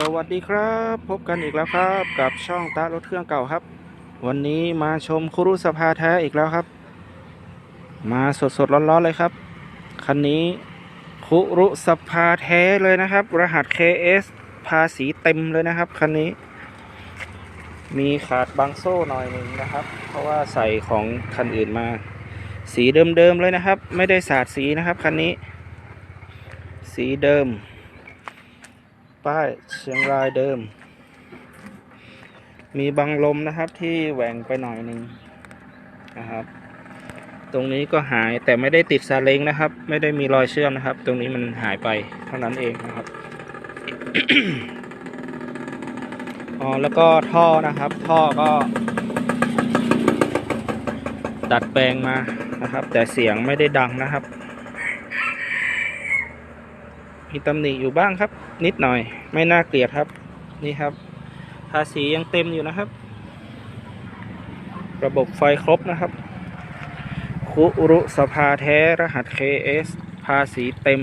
สวัสดีครับ พบกันอีกแล้วครับ กับช่องตารถเครื่องเก่าครับ วันนี้มาชมคุรุสภาแท้อีกแล้วครับ มาสดสดๆร้อนๆเลยครับ คันนี้คุรุสภาแท้เลยนะครับ รหัส KS ภาษีเต็มเลยนะครับ คันนี้ มีขาดบางโซ่หน่อยหนึ่งนะครับ เพราะว่าใส่ของคันอื่นมา สีเดิมๆเลยนะครับ ไม่ได้สาดสีนะครับ คันนี้ สีเดิม ป้ายเชียงรายเดิม มีบังลมนะครับที่แหว่งไปหน่อยหนึ่งนะครับ ตรงนี้ก็หายแต่ไม่ได้ติดซาเล้งนะครับ ไม่ได้มีรอยเชื่อมนะครับ ตรงนี้มันหายไปเท่านั้นเองนะครับอ๋อแล้วก็ท่อนะครับ ท่อก็ดัดแปลงมานะครับ แต่เสียงไม่ได้ดังนะครับ มีตำหนิอยู่บ้างครับ นิดหน่อย ไม่น่าเกลียดครับ นี่ครับ ภาษียังเต็มอยู่นะครับ ระบบไฟครบนะครับ คุรุสภาแท้รหัส KS ภาษีเต็ม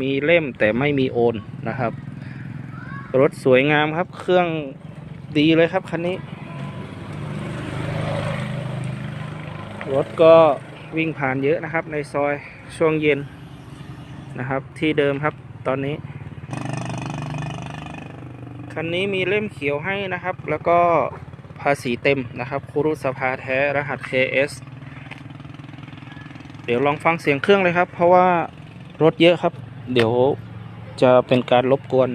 มีเล่มแต่ไม่มีโอนนะครับ รถสวยงามครับ เครื่องดีเลยครับคันนี้ รถก็วิ่งผ่านเยอะนะครับในซอยช่วงเย็นนะครับที่เดิมครับ ตอนนี้ คันนี้มีเล่มเขียวให้นะครับ แล้วก็ภาษีเต็มนะครับคุรุสภาแท้รหัส KS เดี๋ยวลองฟังเสียงเครื่องเลยครับ เพราะว่ารถเยอะครับ เดี๋ยวจะเป็นการรบกวน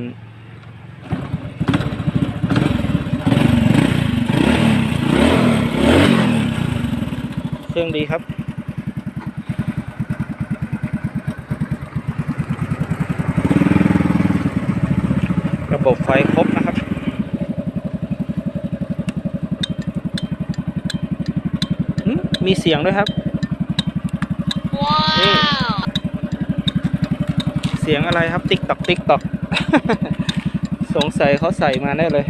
เครื่องดีครับ บบไฟครบนะครับหึมีเสียงด้วยครับนี่เสียงอะไรครับ ติ๊กตอกติ๊กตอก สงสัยเขาใส่มาแน่เลย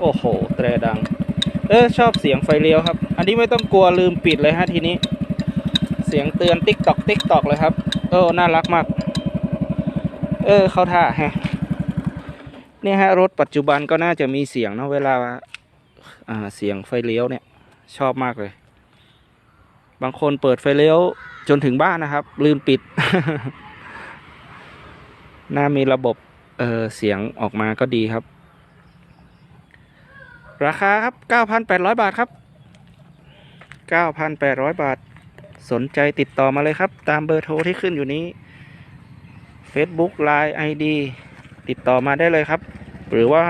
โอ้โห แตรดัง เออ ชอบเสียงไฟเลี้ยวครับ อันนี้ไม่ต้องกลัวลืมปิดเลยฮะทีนี้ เสียงเตือนติ๊กตอกติ๊กตอกเลยครับ เออ น่ารักมาก เออ เข้าท่าฮะเนี่ยฮะ รถปัจจุบันก็น่าจะมีเสียงเนะเวลาอ่าเสียงไฟเลี้ยวเนี่ย ชอบมากเลย บางคนเปิดไฟเลี้ยวจนถึงบ้านนะครับ ลืมปิด น่ามีระบบ เออเสียงออกมาก็ดีครับ ราคาครับ 9,800 บาทครับ 9,800 บาท สนใจติดต่อมาเลยครับ ตามเบอร์โทรที่ขึ้นอยู่นี้ Facebook Line ID ติดต่อมาได้เลยครับ หรือว่า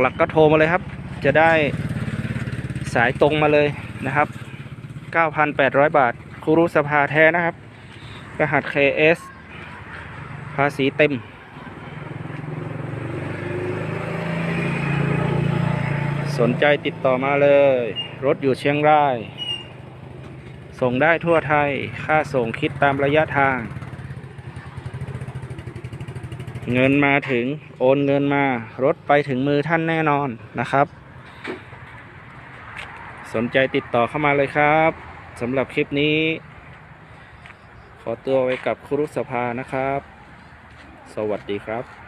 หลักๆก็โทรมาเลยครับ จะได้สายตรงมาเลยนะครับ 9,800 บาทครูรุสภาแท้นะครับ รหัส KS ภาษีเต็ม สนใจติดต่อมาเลย รถอยู่เชียงราย ส่งได้ทั่วไทย ค่าส่งคิดตามระยะทาง เงินมาถึงโอนเงินมารถไปถึงมือท่านแน่นอนนะครับ สนใจติดต่อเข้ามาเลยครับสำหรับคลิปนี้ ขอตัวไปกับครุสภานะครับ สวัสดีครับ